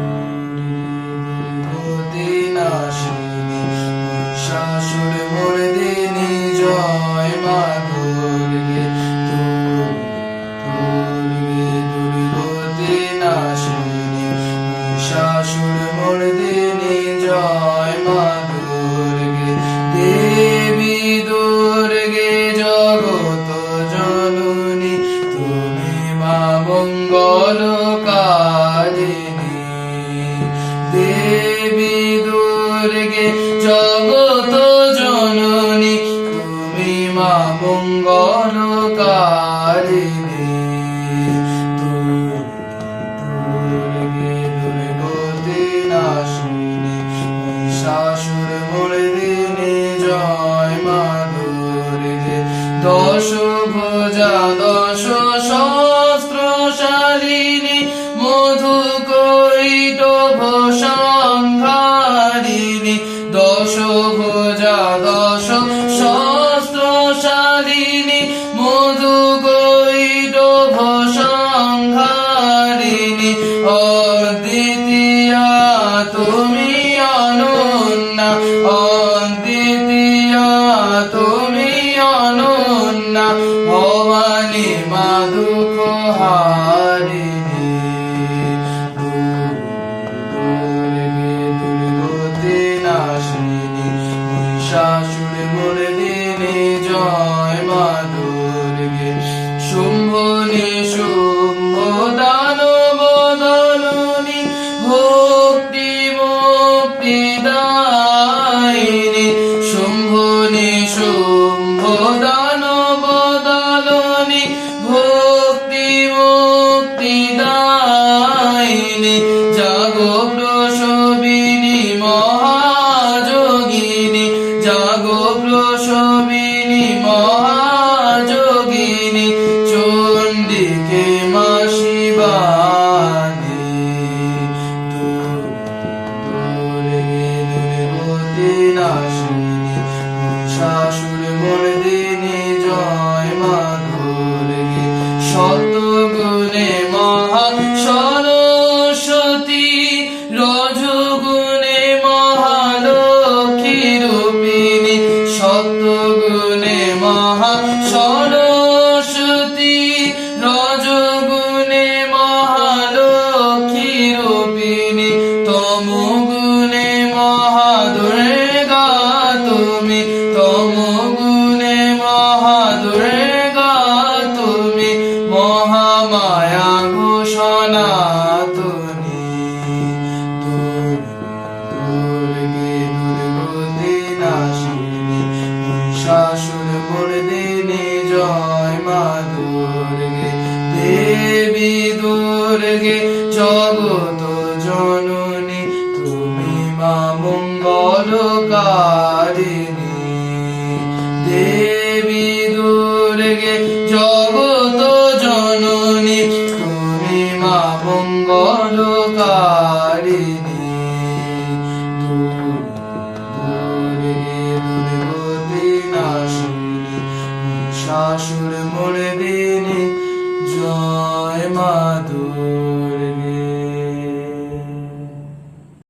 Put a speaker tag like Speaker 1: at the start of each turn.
Speaker 1: Thank you. শাশুর জয় মা দুর্গে। দশ ভোজা দশ অদ্বিতীয়া তুমি অনন্যা, ভবানী মা দুঃখ হারিণী। মর্দিনী জয় মা দুর্গে শুম্ভ নিশুম্ভ দানব দলনী ভক্তি দায়িনী মহাযোগিনী, চণ্ডিকে মা শিবানী। নাশিনী শাশুর মর্দিনী, জয় মা দুর্গে শতগুণে মহা সরস্বতী, রজগুণে মহালক্ষ্মী রূপিণী। শতগুণে মহা সরস্বতী রজগুণে মহালক্ষ্মী রূপিণী তমগুণে মহাদুর্গা তুমি তমগুণে মহাদুর্গা তুমি মহামায়া ঘোষণা দুর্গে জগত জননী, তুমি মা মঙ্গলকারিণী। দেবী দুর্গে জগত জননী, তুমি মা মঙ্গলকারিণী। নাশিনী শাশুর মর্দিনী জয়। amado.